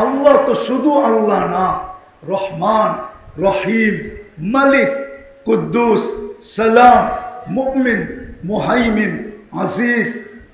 আল্লাহ তো শুধু আল্লাহ না, রহমান, রহিম, মালিক, কুদ্দুস, সালাম, মুমিন, মুহাইমিন, আজিজ,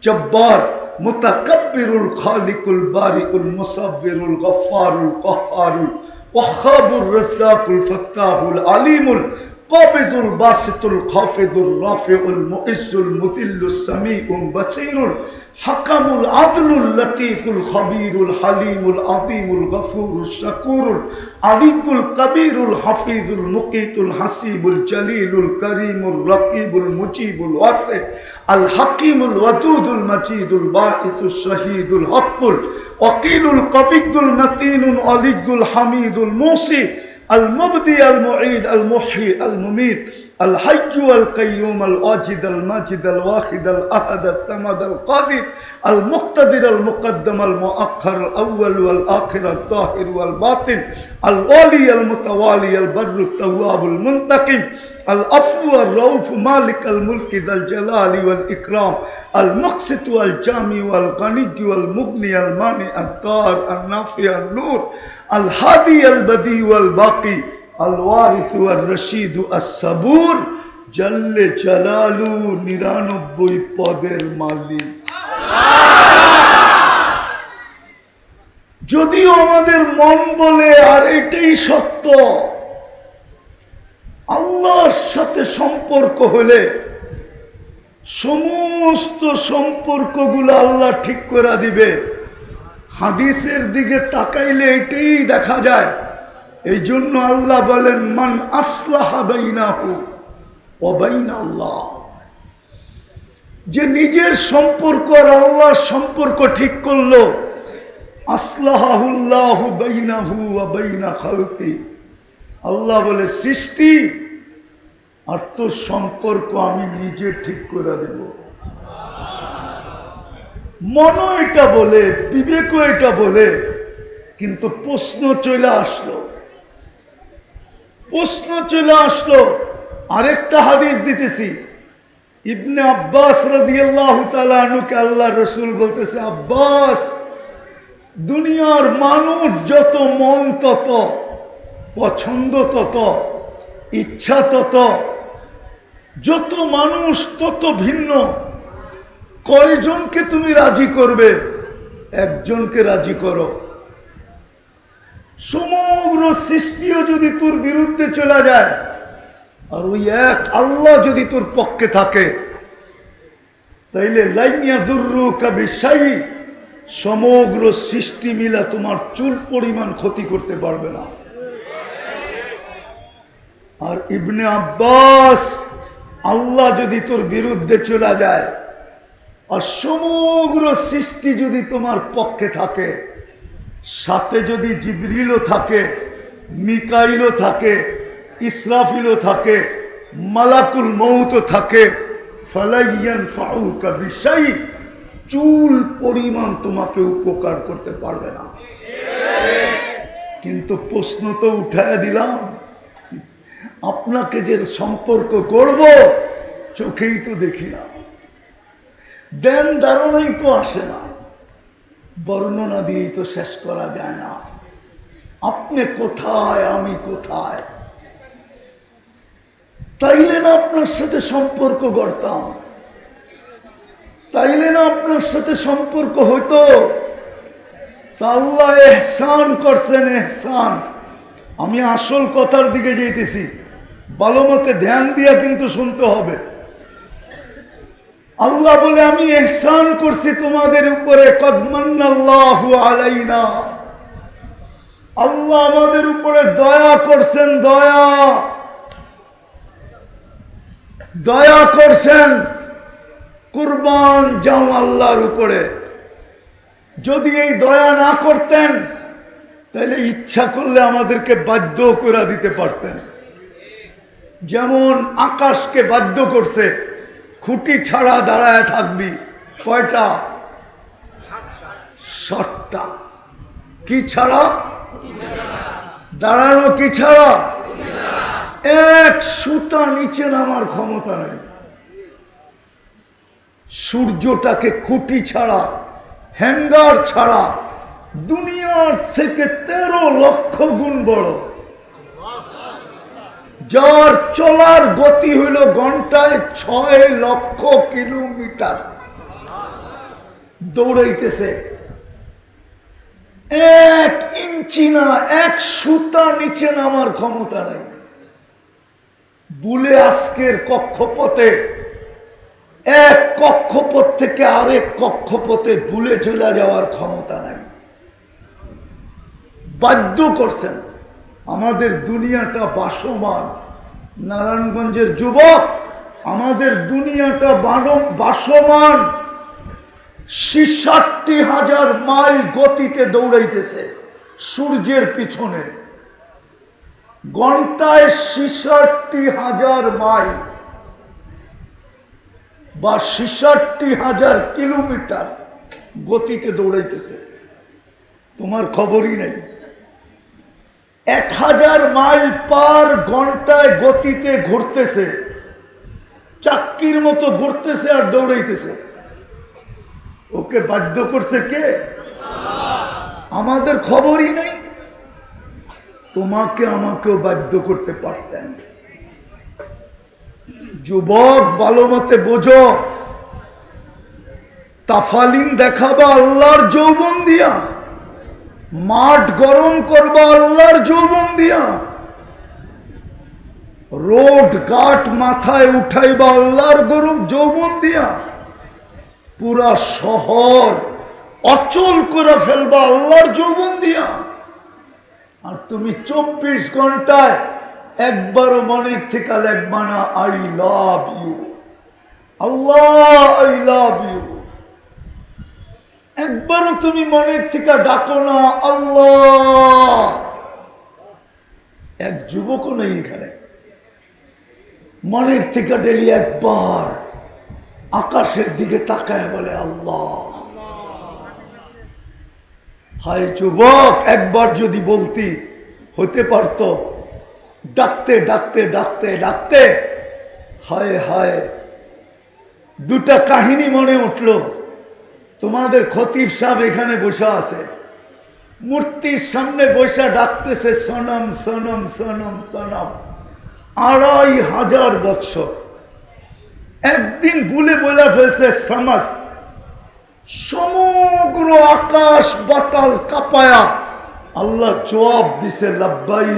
জব্বার, মুতাকাব্বিরুল খালিকুল বারিকুল মুসাব্বিরুল গফফারুল কহ্হারুল ওয়াহাবুর রাজ্জাকুল ফাত্তাহুল আলিমুল কবেদুল বাসিতুল খফেদুল রফিউল মুইসুল মুতিল্লুস সামিউল বাসিরুল হাকামুল আদলুল লতিফুল খবিরুল হালিমুল আদিমুল গফুরুল শাকুরুল আলিকুল কবিরুল হাফিজুল মুকিতুল হাসিবুল জলিলুল করিমুল রকিবুল মুজিবুল ওয়াসে আল হাকিমুল ওয়াদুদুল মজিদুল বাঈতুল শহীদুল হকুল ওকিলুল কবিগুল মতিনুল অলিগুল হামিদুল মুসি المبدي المعيد المحيي المميت الحي والقيوم الواجد الماجد الواحد الأحد الصمد القادر المقتدر المقدم المؤخر الأول والآخر الظاهر والباطن الوالي المتوالي البر التواب المنتقم العفو الرؤوف مالك الملك ذا الجلال والإكرام المقسط والجامع والغني والمغني المانع الدار النافع النور الهادي البدي والباقي রশিদু সাবুর জাল্লে চালালু নিরানব্বই পদের মালিক। যদিও আমাদের মন বলে, আর এটাই সত্য, আল্লাহর সাথে সম্পর্ক হলে সমস্ত সম্পর্কগুলো আল্লাহ ঠিক করে দিবে। হাদিসের দিকে তাকাইলে এটাই দেখা যায়। এই জন্য আল্লাহ বলেন, মান আসলাহ আল্লাহ যে নিজের সম্পর্ক আর আল্লাহর সম্পর্ক ঠিক করল আসলাহুল্লাহ আল্লাহ বলে, সৃষ্টি আর তোর সম্পর্ক আমি নিজে ঠিক করে দেব। মনও এটা বলে, বিবেকও এটা বলে, কিন্তু প্রশ্ন চলে আসলো প্রশ্ন চলে আসলো, আরেকটা হাদিস দিতেছি। ইবনে আব্বাস রাদিয়াল্লাহু আল্লাহ রসুল বলতেছে, আব্বাস, দুনিয়ার মানুষ যত মন তত, পছন্দ তত, ইচ্ছা তত, যত মানুষ তত ভিন্ন। কয়জনকে তুমি রাজি করবে? একজনকে রাজি করো। সমগ্র সৃষ্টিও যদি তোর বিরুদ্ধে চলে যায়, আর ওই এক আল্লাহ যদি তোর পক্ষে থাকে, তাইলে লাইনিয়া দুর্রু কাবিসাই সমগ্র সৃষ্টি মিলা তোমার চুল পরিমাণ ক্ষতি করতে পারবে না। আর ইবনে আব্বাস, আল্লাহ যদি তোর বিরুদ্ধে চলে যায়, আর সমগ্র সৃষ্টি যদি তোমার পক্ষে থাকে সাথে যদি জিবরিলও থাকে, মিকাইলও থাকে, ইসরাফিলও থাকে, মালাকুল মৌতও থাকে, ফালাইয়ান ফাউকা বিষয় চুল পরিমাণ তোমাকে উপকার করতে পারবে না। কিন্তু প্রশ্ন তো উঠায় দিলাম, আপনাকে যে সম্পর্ক করব, চোখেই তো দেখি না। দেন ধারণাই তো আসে না। বর্ণনা দিয়েই তো শেষ করা যায় না। আপনি কোথায়, আমি কোথায়? তাইলে না আপনার সাথে সম্পর্ক গড়তাম। তাইলে না আপনার সাথে সম্পর্ক হতো তা এহসান করছেন, এহসান। আমি আসল কথার দিকে যেতেছি ভালো মতে ধ্যান দিয়া কিন্তু শুনতে হবে। আল্লাহ বলে, আমি এহসান করছি তোমাদের উপরে কদমান্নাল্লাহ আলাইনা। আল্লাহ আমাদের উপরে দয়া করছেন, দয়া। দয়া করছেন কুরবান যাও আল্লাহর উপরে। যদি এই দয়া না করতেন, তাহলে ইচ্ছা করলে আমাদেরকে বাধ্য করে দিতে পারতেন। যেমন আকাশকে বাধ্য করছে খুঁটি ছাড়া দাঁড়ায় থাকবি। কয়টা? ষাটটা কি ছাড়া? দাঁড়ানো কি ছাড়া? এক সুতা নিচে নামার ক্ষমতা নেই। সূর্যটাকে খুঁটি ছাড়া, হ্যাঙ্গার ছাড়া, দুনিয়ার থেকে তেরো লক্ষ গুণ বড়। যার চলার গতি হইল ঘন্টায় ছয় লক্ষ কিলোমিটার। দৌড়াইতেছে। এক ইঞ্চি না, এক সুতা নিচে নামার ক্ষমতা নাই। বুলে আজকের কক্ষপথে, এক কক্ষপথ থেকে আরেক কক্ষপথে বুলে চলে যাওয়ার ক্ষমতা নাই। বাধ্য করছেন। আমাদের দুনিয়াটা বাসমান। নারায়ণগঞ্জের যুবক, আমাদের দুনিয়াটা বাসমান। ষাটটি হাজার মাইল গতিতে দৌড়াইতেছে সূর্যের পিছনে। ঘন্টায় ষাটটি হাজার মাইল বা ষাটটি হাজার কিলোমিটার গতিতে দৌড়াইতেছে। তোমার খবরই নেই। এক হাজার মাইল পার ঘন্টায় গতিতে ঘুরতেছে। চাক্কির মতো ঘুরতেছে আর দৌড়াইতেছে। ওকে বাধ্য করছে কে? আমাদের খবরই নেই। তোমাকে আমাকেও বাধ্য করতে পারতেন। যুবক, ভালো মতে বোঝো। তাফালিন দেখাবা আল্লাহর যৌবন দিয়া। মাঠ গরম করবা আল্লাহর যৌবন দিয়া। রোড ঘাট মাথায় উঠাইবা আল্লাহর গরম যৌবন দিয়া। পুরা শহর অচল করে ফেলবা আল্লাহর যৌবন দিয়া। আর তুমি চব্বিশ ঘন্টায় একবারও মনের থেকে লেখবা না I love you Allah I love you একবারও তুমি মনের থেকে ডাকো না, আল্লাহ। এক যুবকও নেই এখানে। মনের থেকে ডেলি একবার আকাশের দিকে তাকায় বলে, আল্লাহ। হায় যুবক, একবার যদি বলতি হতে পারত। ডাকতে ডাকতে ডাকতে ডাকতে, হায় হায়। দুটা কাহিনী মনে উঠল। তোমাদের খতিব সাহেব এখানে বসে আছে। মূর্তির সামনে বসে ডাকতেছে, সনম সনম সনম সনম। আড়াই হাজার বৎসর। একদিন ভুলে বলে ফেলছে, সামাদ, সমগ্র আকাশ বাতাল কাপায়া। আল্লাহ জবাব দিছে লাব্বাই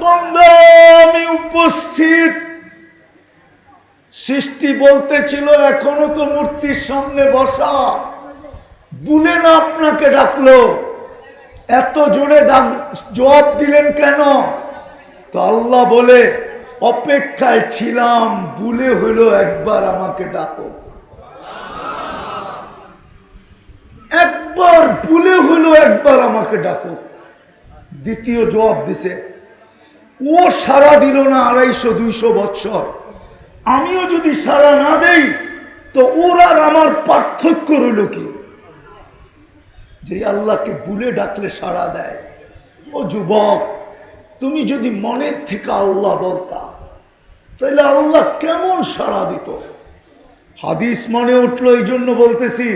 বন্দা আমি উপস্থিত সৃষ্টি বলতেছিল, এখনও তো মূর্তির সামনে বসা। বুলে না আপনাকে ডাকলো। এত জোরে ডাক, জবাব দিলেন কেন? তো আল্লাহ বলে, অপেক্ষায় ছিলাম ভুলে হইল একবার আমাকে ডাকো। একবার ভুলে হইল একবার আমাকে ডাকো। দ্বিতীয় জবাব দিছে, ও সারা দিল না আড়াইশো, দুইশো বৎসর। আমিও যদি সারা না দেই, তো ওর আমার পার্থক্য রইল কি? যে আল্লাহকে বুলে ডাকলে সাড়া দেয়। ও যুবক, তুমি যদি মনের থেকে আল্লাহ বলতা তাহলে আল্লাহ কেমন সাড়া দিত? হাদিস মনে উঠল এই জন্য বলতেছি,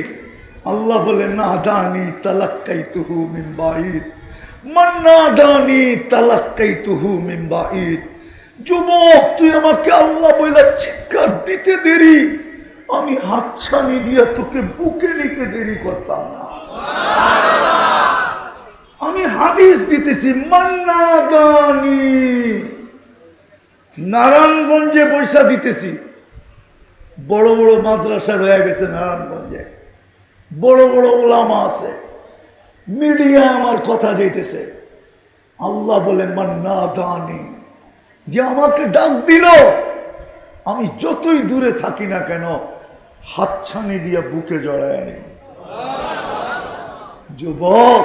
আল্লাহ বলে না দানি তালাক্কাই তুহু মিম্বাইদ মান্না দানি তালাক্কাই তুহু মিম্বাইদ যুবক, তুই আমাকে আল্লাহ বলে চিৎকার দিতে দেরি। আমি হাতছানি দিয়া তোকে বুকে নিতে দেরি করতাম না। আমি হাদিস দিতেছি নারায়ণগঞ্জে পয়সা দিতেছি। বড় বড় মাদ্রাসা রয়ে গেছে নারায়ণগঞ্জে। বড় বড় ওলামা আছে। মিডিয়া আমার কথা যেতেছে আল্লাহ বলে মান্না মান্নাদানি যে আমাকে ডাক দিল। আমি যতই দূরে থাকি না কেন, হাতছানি দিয়ে বুকে জড়ায় আনি। যুবক,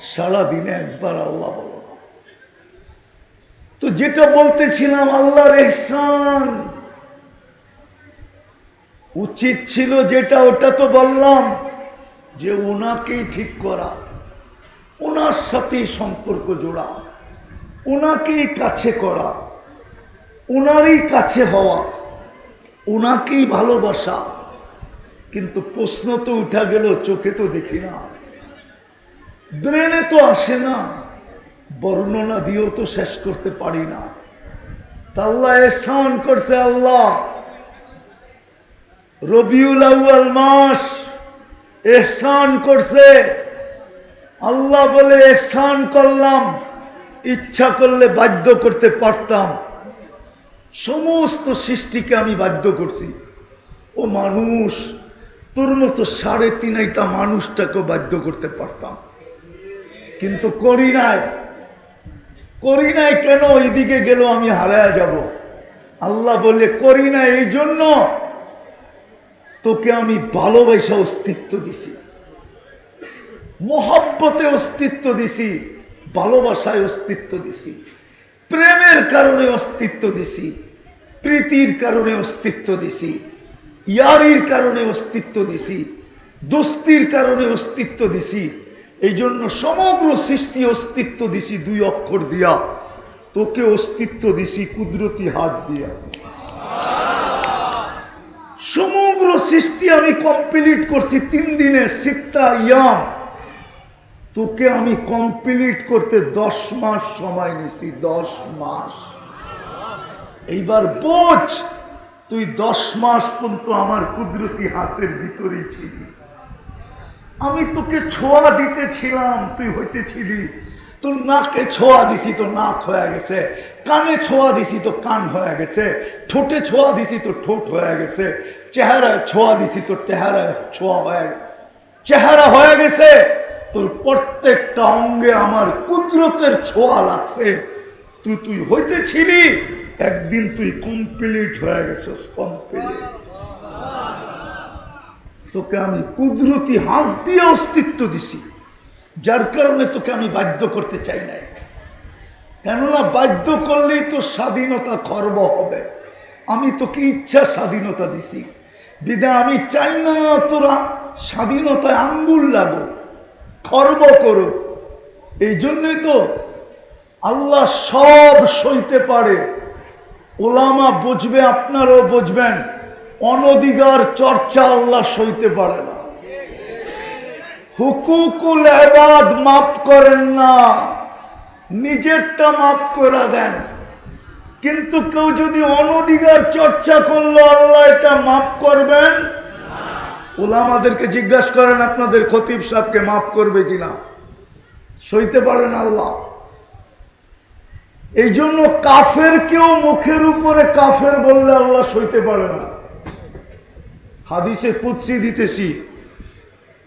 সারাদিনে একবার আল্লাহ বলো। তো যেটা বলতেছিলাম, আল্লাহর এহসান। উচিত ছিল যেটা, ওটা তো বললাম যে ওনাকেই ঠিক করা। ওনার সাথেই সম্পর্ক জোড়া। ওনাকেই কাছে করা। ওনারই কাছে হওয়া ওনাকেই ভালোবাসা। কিন্তু প্রশ্ন তো উঠা গেল, চোখে তো দেখি না। ব্রেনে তো আসে না, বর্ণনা দিয়েও তো শেষ করতে পারি না। আল্লাহ এসান করছে আল্লাহ। রবিউল আউয়াল মাস এহসান করছে। আল্লাহ বলে, এহসান করলাম, ইচ্ছা করলে বাধ্য করতে পারতাম। সমস্ত সৃষ্টিকে আমি বাধ্য করছি। ও মানুষ, তোর মতো সাড়ে তিনাইটা মানুষটাকেও বাধ্য করতে পারতাম। কিন্তু করি নাই। করি নাই কেন? এদিকে গেল আমি হারায় যাব। আল্লাহ বললে, করি না এই জন্য তোকে আমি ভালোবাসা অস্তিত্ব দিছি। মহব্বতে অস্তিত্ব দিছি, ভালোবাসায় অস্তিত্ব দিছি। প্রেমের কারণে অস্তিত্ব দিছি। প্রীতির কারণে অস্তিত্ব দিছি, ইয়ারির কারণে অস্তিত্ব দিছি, দোস্তির কারণে অস্তিত্ব দিছি এই জন্য সমগ্র সৃষ্টি অস্তিত্ব দিছি দুই অক্ষর দিয়া। তোকে অস্তিত্ব দিছি কুদরতি হাত দিয়া। সমগ্র সৃষ্টি আমি কমপ্লিট করছি তিন দিনে, সিত্তা, ইয়াম। তোকে আমি কমপ্লিট করতে দশ মাস সময় নিছি, দশ মাস। এইবার বোঝ, তুই দশ মাস পর্যন্ত আমার কুদরতি হাতের ভিতরেই ছিলি। আমি তোকে ছোঁয়া দিতেছিলাম, তুই হইতেছিলি। তোর নাকে ছোঁয়া দিছি তো নাক হয়ে গেছে। কানে ছোঁয়া দিছি তো কান হয়ে গেছে। ঠোঁটে ছোঁয়া দিছি তো ঠোঁট হয়ে গেছে। চেহারায় ছোঁয়া দিছি তো চেহারায় ছোঁয়া হয়ে চেহারা হয়ে গেছে, তোর প্রত্যেকটা অঙ্গে আমার কুদরতের ছোঁয়া লাগছে। তুই তুই হইতেছিলি একদিন তুই কমপ্লিট হয়ে গেছিস কমপ্লিট তোকে আমি কুদরতি হাত দিয়ে অস্তিত্ব দিছি, যার কারণে তোকে আমি বাধ্য করতে চাই নাই। কেননা বাধ্য করলেই তো স্বাধীনতা খর্ব হবে। আমি তোকে ইচ্ছা স্বাধীনতা দিছি। বিদা, আমি চাই না তোরা স্বাধীনতায় আঙ্গুল লাগো, খর্ব করো। এই জন্যই তো আল্লাহ সব সইতে পারে। ওলামা বুঝবে, আপনারাও বুঝবেন, অনধিকার চর্চা আল্লাহ সইতে পারে না। হুকুকুল এবাদ মাফ করেন না, নিজেরটা মাফ করে দেন। কিন্তু কেউ যদি অনধিকার চর্চা করল, আল্লাহ এটা মাফ করবেন? ওলামাদেরকে জিজ্ঞাসা করেন, আপনাদের খতিব সাহেবকে মাফ করবে কিনা? সইতে পারেন আল্লাহ। এই জন্য কাফের কেউ মুখের উপরে কাফের বললে আল্লাহ সইতে পারে না। হাদিসে কুৎসি দিতেছি,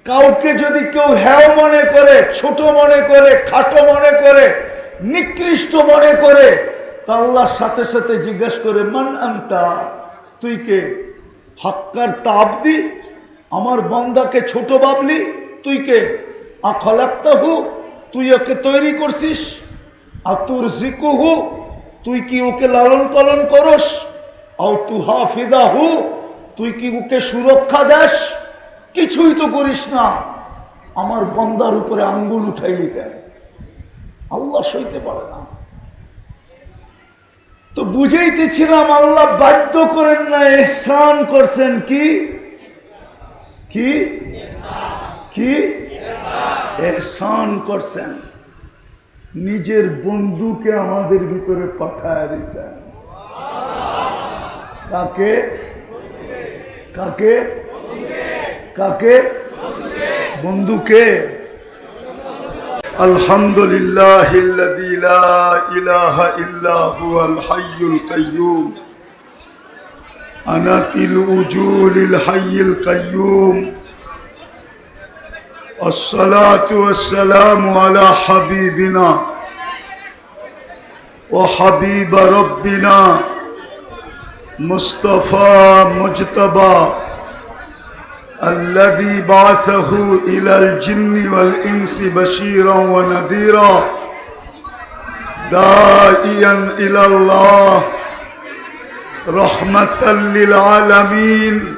কাউকে যদি কেউ হ্যাও মনে করে, ছোট মনে করে, খাটো মনে করে, নিকৃষ্ট মনে করে, তা আল্লাহর সাথে সাথে জিজ্ঞেস করে, মান আন্তা? তুই কে? হাক্কার তাপ দি আমার বন্দাকে ছোট ভাবলি তুই কে? আখলাক্তা হু তুই ওকে তৈরি করছিস? আর তোর তুই কি ওকে লালন পালন করস? হাফিদা তুই কি ওকে সুরক্ষা দেস? কিছুই তো করিস না। আমার বন্দার উপরে আঙ্গুল উঠাইলি কেন? আল্লাহ সইতে পারে না। তো বুঝাইতেছিলাম আল্লাহ বাধ্য করেন না, এহসান করছেন কি? কি? কি? এহসান করছেন। নিজের বন্ধুকে আমাদের ভিতরে পাঠায় দিয়েছেন কাকে কাকে কাকে বন্ধুকে আলহামদুলিল্লাহ الذي لا إله إلا هو الحي القيوم أنات الوجود الحي القيوم الصلاة والسلام على حبيبنا وحبيب ربنا مصطفى مجتبى الذي بعثه إلى الجن والإنس بشيرا ونذيرا داعيا إلى الله رحمة للعالمين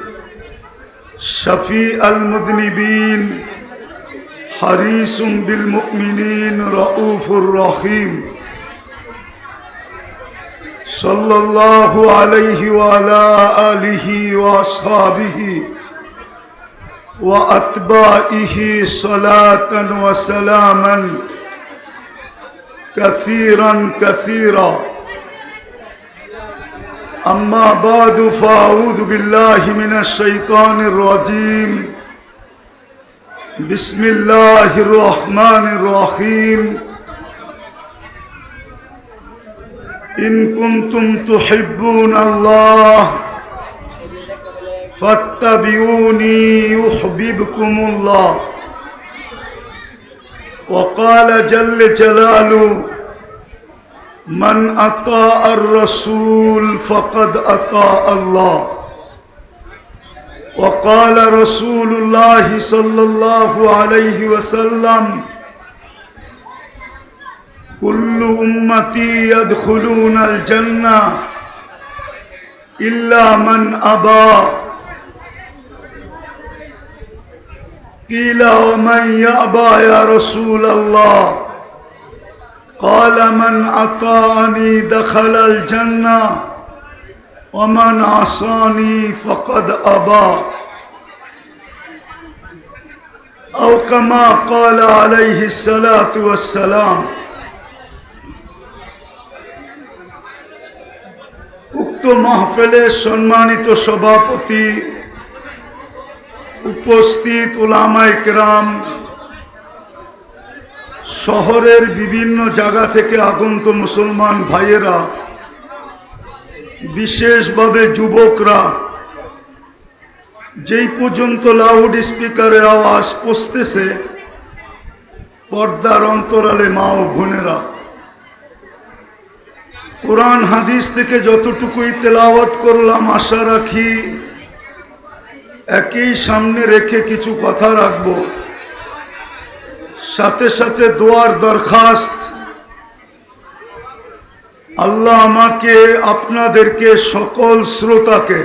شفيع المذنبين حريص بالمؤمنين رؤوف رحيم صلى الله عليه وعلى آله وأصحابه وأتباعه صلاة وسلاما كثيرا كثيرا أما بعد فأعوذ بالله من الشيطان الرجيم بسم الله الرحمن الرحيم إن كنتم تحبون الله فاتبعوني يحببكم الله وقال جل جلاله من أطاع الرسول فقد أطاع الله وقال رسول الله صلى الله عليه وسلم كل أمتي يدخلون الجنة إلا من أبى. قيل ومن يأبى يا رسول الله قال من أطاعني دخل الجنة ومن عصاني فقد أبى أو كما قال عليه الصلاة والسلام উক্ত মাহফিলের সম্মানিত সভাপতি উপস্থিত ওলামাই কেরাম শহরের বিভিন্ন জায়গা থেকে আগন্ত মুসলমান ভাইয়েরা বিশেষভাবে যুবকরা, যেই পর্যন্ত লাউড স্পিকারের আওয়াজ পৌঁছতেছে, পর্দার অন্তরালে মা ও বোনেরা, কোরআন হাদিস থেকে যতটুকুই তেলাওয়াত করলাম, আশা রাখি একই সামনে রেখে কিছু কথা রাখব। সাথে সাথে দোয়ার দরখাস্ত আল্লাহ আমাকে, আপনাদেরকে, সকল শ্রোতাকে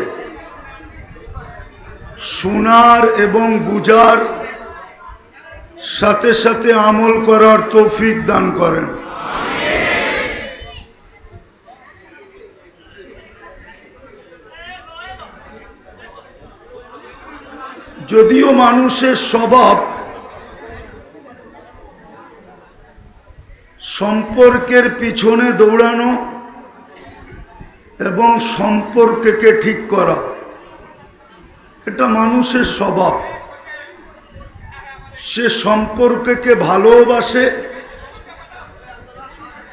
শোনার এবং বুজার সাথে সাথে আমল করার তৌফিক দান করেন। যদিও মানুষের স্বভাব সম্পর্কের পিছনে দৌড়ানো এবং সম্পর্ককে ঠিক করা। এটা মানুষের স্বভাব। সে সম্পর্ককে ভালোবাসে,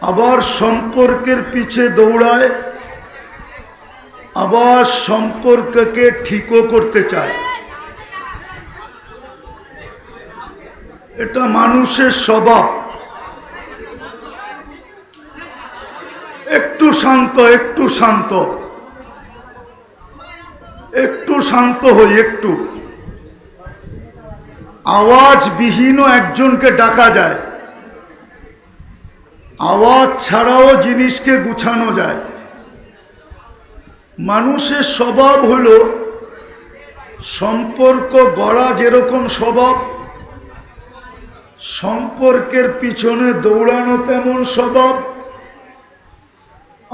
আবার সম্পর্কের পিছে দৌড়ায়, আবার সম্পর্ককে ঠিকও করতে চায়। এটা মানুষের স্বভাব। একটু শান্ত একটু শান্ত। একটু শান্ত হই, একটু। আওয়াজবিহীন একজনকে ডাকা যায়। আওয়াজ ছাড়াও জিনিসকে গুছানো যায়। মানুষের স্বভাব হলো, সম্পর্ক গড়া যেরকম স্বভাব, সম্পর্কের পিছনে দৌড়ানো তেমন স্বভাব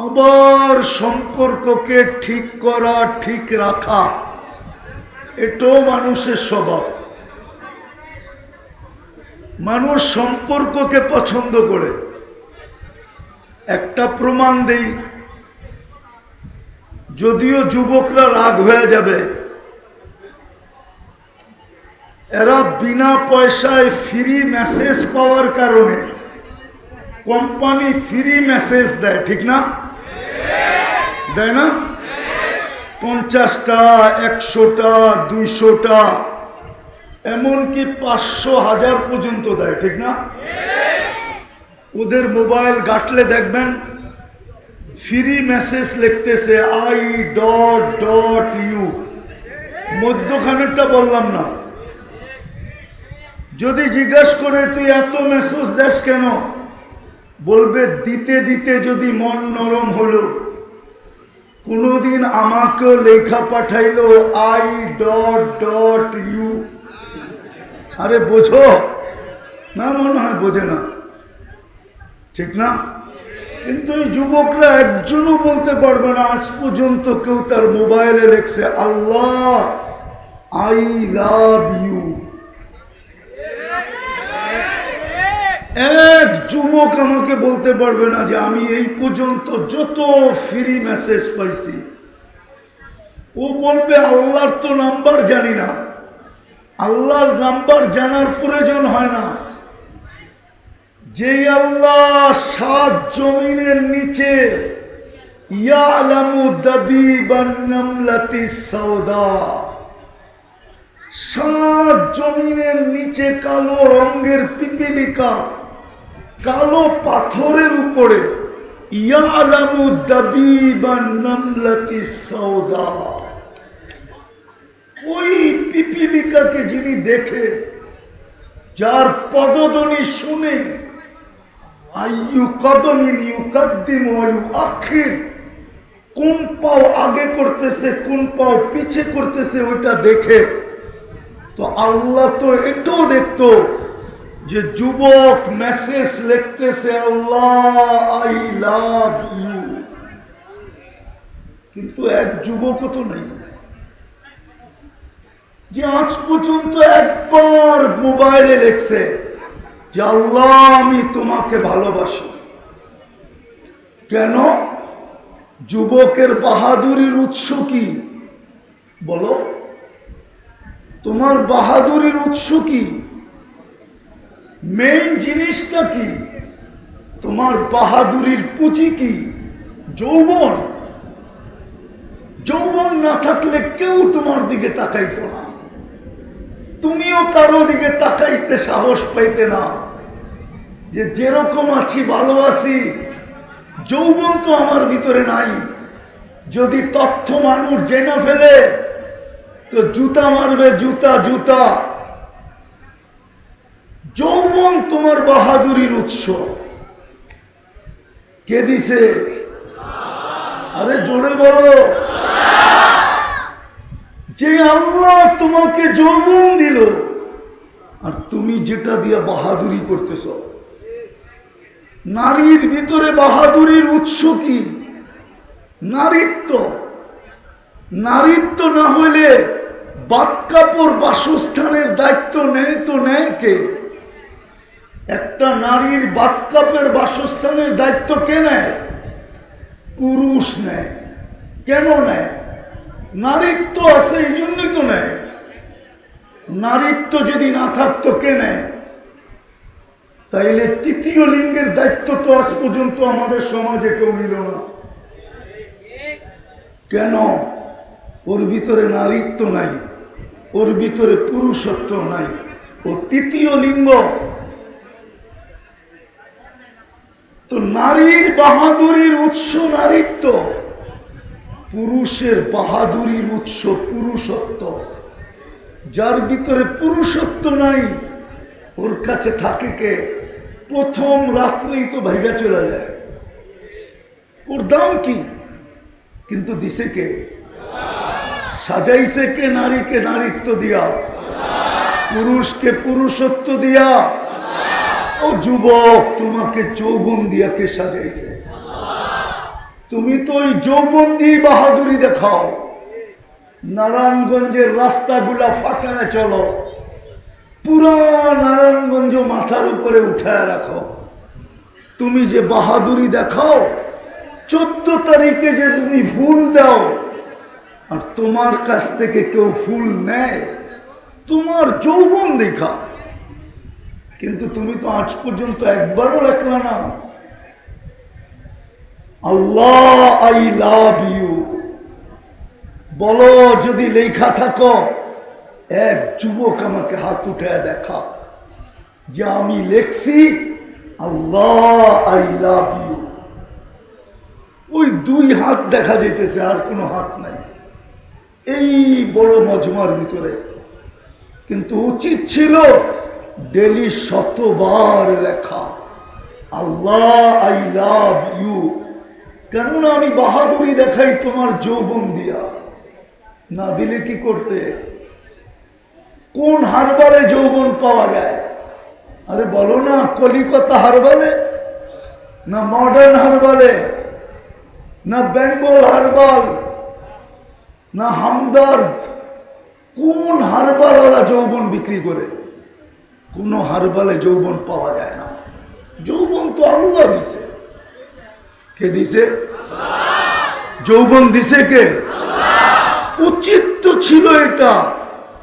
আবার সম্পর্ককে ঠিক করা, ঠিক রাখা, এটাও মানুষের স্বভাব। মানুষ সম্পর্ককে পছন্দ করে। একটা প্রমাণ দেই, যদিও যুবকরা রাগ হয়ে যাবে, এরা বিনা পয়সায় ফ্রি মেসেজ পাওয়ার কারণে কোম্পানি ফ্রি মেসেজ দেয়, ঠিক না? দেয় না? পঞ্চাশটা, একশোটা, দুইশোটা, এমনকি পাঁচশো হাজার পর্যন্ত দেয়, ঠিক না? ওদের মোবাইল গাটলে দেখবেন, ফ্রি মেসেজ লিখতেছে আই ডট ডট ইউ মধ্যখানেরটা বললাম না। যদি জিজ্ঞেস করে, তুই এত মেসেজ দেস কেন? বলবে, দিতে দিতে যদি মন নরম হলো, কোনোদিন আমাকেও লেখা পাঠাইলো আই ডট ডট ইউ আরে, বোঝো? না মনে হয় বোঝে না। ঠিক না? কিন্তু এই যুবকরা একজনও বলতে পারবে না, আজ পর্যন্ত কেউ তার মোবাইলে লেখছে, আল্লাহ আই লাভ ইউ এক যুবক আমাকে বলতে পারবে না যে আমি এই পর্যন্ত যত ফ্রি মেসেজ পাইছি। ও বলবে, আল্লাহর তো নাম্বার জানি না। আল্লাহর নাম্বার জানার প্রয়োজন হয় না। যে আল্লাহ সাত জমিনের নিচে সাত জমিনের নিচে কালো রঙের পিপিলিকা কালো পাথরের উপরে সাওদা ওই পিপিলিকাকে যিনি দেখে যার পদধ্বনি শুনে কদমিন আখির কোন পাও আগে করতেছে, কোন পাও পিছে করতেছে, ওইটা দেখে। তো আল্লাহ তো এটাও দেখতো যে যুবক মেসেজ লিখতেছে, আল্লাহ আই লাভ ইউ কিন্তু এক যুবকও তো নেই। যে আজ পর্যন্ত একবার মোবাইলে লেখছে যে, আল্লাহ, আমি তোমাকে ভালোবাসি। কেন? যুবকের বাহাদুরির উৎস কি? বলো। তোমার বাহাদুরির উৎস কি? মেইন জিনিসটা কি? তোমার বাহাদুরির পুঁজি কি? যৌবন। যৌবন না থাকলে কেউ তোমার দিকে তাকাইতো না। তুমিও কারও দিকে তাকাইতে সাহস পাইতে না। যে যেরকম আছি, ভালো আছি, যৌবন তো আমার ভিতরে নাই। যদি তথ্য মানুষ জেনে ফেলে, তো জুতা মারবে, জুতা জুতা। যৌবন তোমার বাহাদুরির উৎস। কে দিছে? আরে জোরে বলো। যে আল্লাহ তোমাকে যৌবন দিল, আর তুমি যেটা দিয়ে বাহাদুরি করতেছ। নারীর ভিতরে বাহাদুরির উৎস কি? নারীত্ব। নারীত্ব না হলে বাদ কাপড় বাসস্থানের দায়িত্ব নেয় তো নেয় কে? একটা নারীর বাদ কাপের বাসস্থানের দায়িত্ব কে নেয়? পুরুষ নেয়। কেন নেয়? নারীত্ব আছে, এই জন্যই তো নেয়। নারীত্ব যদি না থাকতো কে নেয়? তাইলে তৃতীয় লিঙ্গের দায়িত্ব তো আজ পর্যন্ত আমাদের সমাজে কেউ নিল না। কেন? ওর ভিতরে নারীত্ব নাই, ওর ভিতরে পুরুষত্ব নাই। ও তৃতীয় লিঙ্গ তো নারীর বাহাদুরির উৎস নারীত্ব, পুরুষের বাহাদুরির উৎস পুরুষত্ব। যার ভিতরে পুরুষত্ব নাই, ওর কাছে থাকে কে? প্রথম রাত্রেই তো ভাইগা চলে যায়। ওর দাম কি? কিন্তু দিছে কে? সাজাইছে কে নারীকে নারীত্ব দিয়া? পুরুষকে পুরুষত্ব দিয়া। ও যুবক, তোমাকে যৌবন দিয়া কে সাজাইছে? তুমি তো ওই যৌবন দিয়ে বাহাদুরি দেখাও। নারায়ণগঞ্জের রাস্তাগুলা ফাটায় চলো। পুরা নারায়ণগঞ্জ মাথার উপরে উঠায় রাখো। তুমি যে বাহাদুরি দেখাও, চোদ্দ তারিখে যে তুমি ফুল দাও, আর তোমার কাছ থেকে কেউ ফুল নেয়, তোমার যৌবন দেখা। কিন্তু তুমি তো আজ পর্যন্ত একবারও রাখলা না। আল্লাহ আই লাভ ইউ বলো, যদি লেখা থাকো, এক যুবক আমাকে হাত উঠে দেখা। যে আমি লেখছি, আল্লাহ আই লাভ ইউ ওই দুই হাত দেখা যেতেছে আর কোনো হাত নাই। এই বড় মজমার ভিতরে। কিন্তু উচিত ছিল ডেলি শতবার লেখা, আল্লাহ আই লাভ ইউ কেননা আমি বাহাদুরি দেখাই তোমার যৌবন দিয়া। না দিলে কি করতে? কোন হারবারে যৌবন পাওয়া যায়? আরে বলো না, কলিকতা হারবালে? না মডার্ন হারবালে? না বেঙ্গল হারবাল? না হামদার্দ? কোন হারবালওয়ালা যৌবন বিক্রি করে? কোনো হারবালে যৌবন পাওয়া যায় না। যৌবন তো আল্লাহ দিছে। কে দিছে? যৌবন দিছে কে? উচিত তো ছিল এটা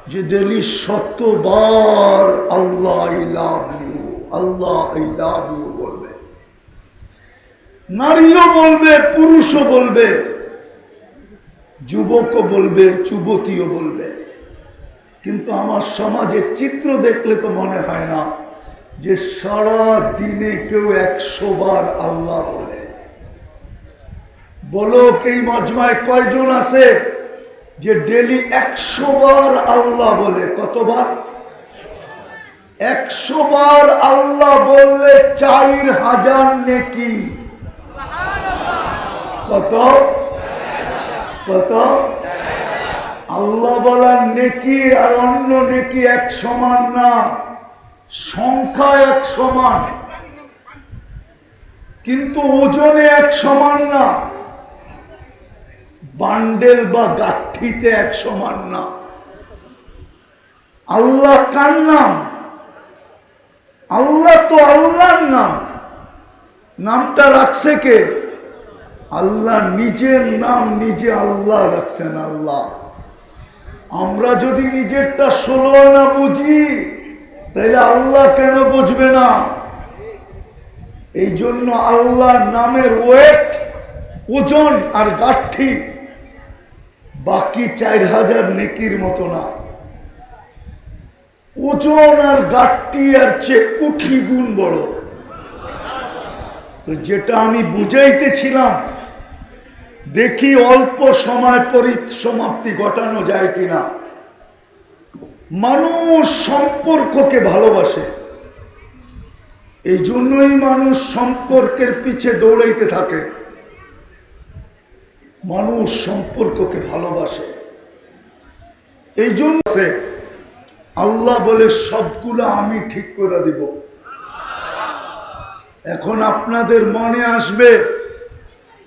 যে ডেলি শতবার Allah I love you, Allah I love you বলবে। নারীও বলবে, পুরুষও বলবে, যুবকও বলবে, যুবতীও বলবে। কিন্তু আমার সমাজের চিত্র দেখলে তো মনে হয় না যে সারা দিনে কেউ একশো বার আল্লাহ বলে। বলো এই মজমায় কয়জন আছে যে ডেলি একশো বার আল্লাহ বলে? কতবার? একশো বার আল্লাহ বললে চার হাজার নেকি। কত? কত? আল্লাহ বলার নেকি আর অন্য নেকি এক সমান না। সংখ্যা এক সমান। কিন্তু ওজনে এক সমান না। বান্ডেল বা গাঠিতে এক সমান না। আল্লাহ কার নাম? আল্লাহ তো আল্লাহর নাম। নামটা রাখছে কে? আল্লাহ নিজের নাম নিজে আল্লাহ রাখছেন আল্লাহ। আমরা যদি নিজেরটা ষোলো না বুঝি, তাহলে আল্লাহ কেন বুঝবে না? এই জন্য আল্লাহর নামের ওয়েট ওজন আর গাঠি বাকি চার হাজার নেকির মতো না। ওজন আর গাঠটি আর চেয়ে কুঠি গুণ বড়। তো যেটা আমি বুঝাইতেছিলাম দেখি অল্প সময় পরিসমাপ্তি ঘটানো যায় কিনা। মানুষ সম্পর্ককে ভালোবাসে। এই জন্যই মানুষ সম্পর্কের পিছে দৌড়াইতে থাকে। মানুষ সম্পর্ককে ভালোবাসে। এই জন্য আল্লাহ বলে, সবগুলো আমি ঠিক করে দিব। এখন আপনাদের মনে আসবে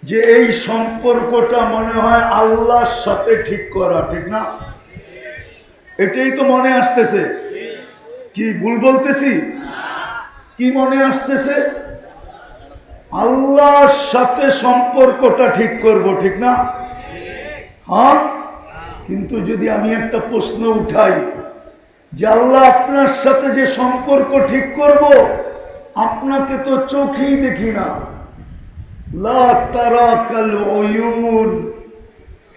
যে এই সম্পর্কটা মনে হয় আল্লাহর সাথে ঠিক করা, ঠিক না? এটাই তো মনে আসতেছে। কি ভুল বলতেছি? কি মনে আসতেছে? আল্লাহর সাথে সম্পর্কটা ঠিক করব, ঠিক না? হ্যাঁ? কিন্তু যদি আমি একটা প্রশ্ন উঠাই, যে আল্লাহ আপনার সাথে যে সম্পর্ক ঠিক করব, আপনাকে তো চোখেই দেখি না। লা তারাকাল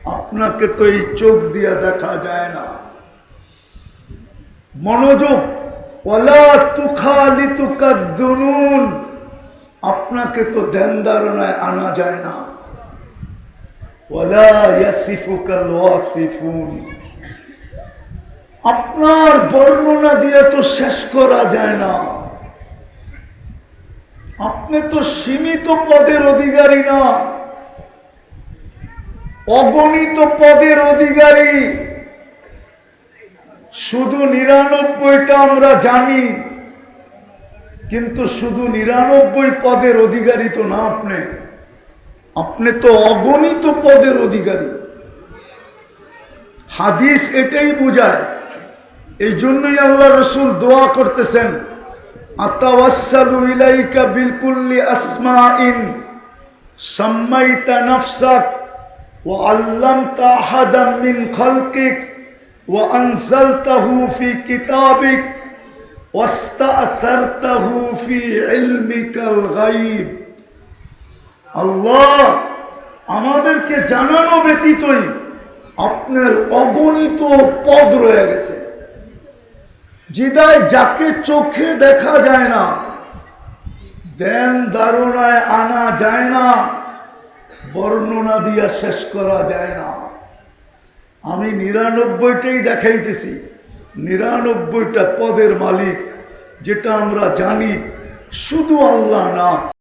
আপনাকে তো এই চোখ দিয়ে দেখা যায় না। মনোযোগ। আপনাকে তো ধ্যান ধারণায় আনা যায় না। ওলা ইয়াসিফুকাল ওয়াসিফুন। আপনার বর্ণনা দিয়ে তো শেষ করা যায় না। আপনি তো সীমিত পদের অধিকারী না। অগণিত পদের অধিকারী। শুধু নিরানব্বইটা আমরা জানি, কিন্তু শুধু নিরানব্বই পদের অধিকারী তো না আপনি। আপনি তো অগণিত পদের অধিকারী। হাদিস এটাই বোঝায় এই জন্যই আল্লাহ রসুল দোয়া করতেছেন আতাওয়াসালু ইলাইকা বিলকুল্লি আসমাইন। সাম্মাইতা নাফসাক ওয়া আল্লামতা আহাদাম মিন খালকিক ওয়া আনজালতাহু ফি কিতাবিক ওয়াস্তাআথারতাহু ফি ইলমিকাল গায়ব। আল্লাহ আমাদেরকে জানানো ব্যতীতই আপনার অগণিত পদ রয়ে গেছে। জিদায় যাকে চোখে দেখা যায় না, দেন দারুণায় আনা যায় না, বর্ণনা দিয়া শেষ করা যায় না। আমি নিরানব্বইটাই দেখাইতেছি। নিরানব্বইটা পদের মালিক, যেটা আমরা জানি, শুধু আল্লাহ না।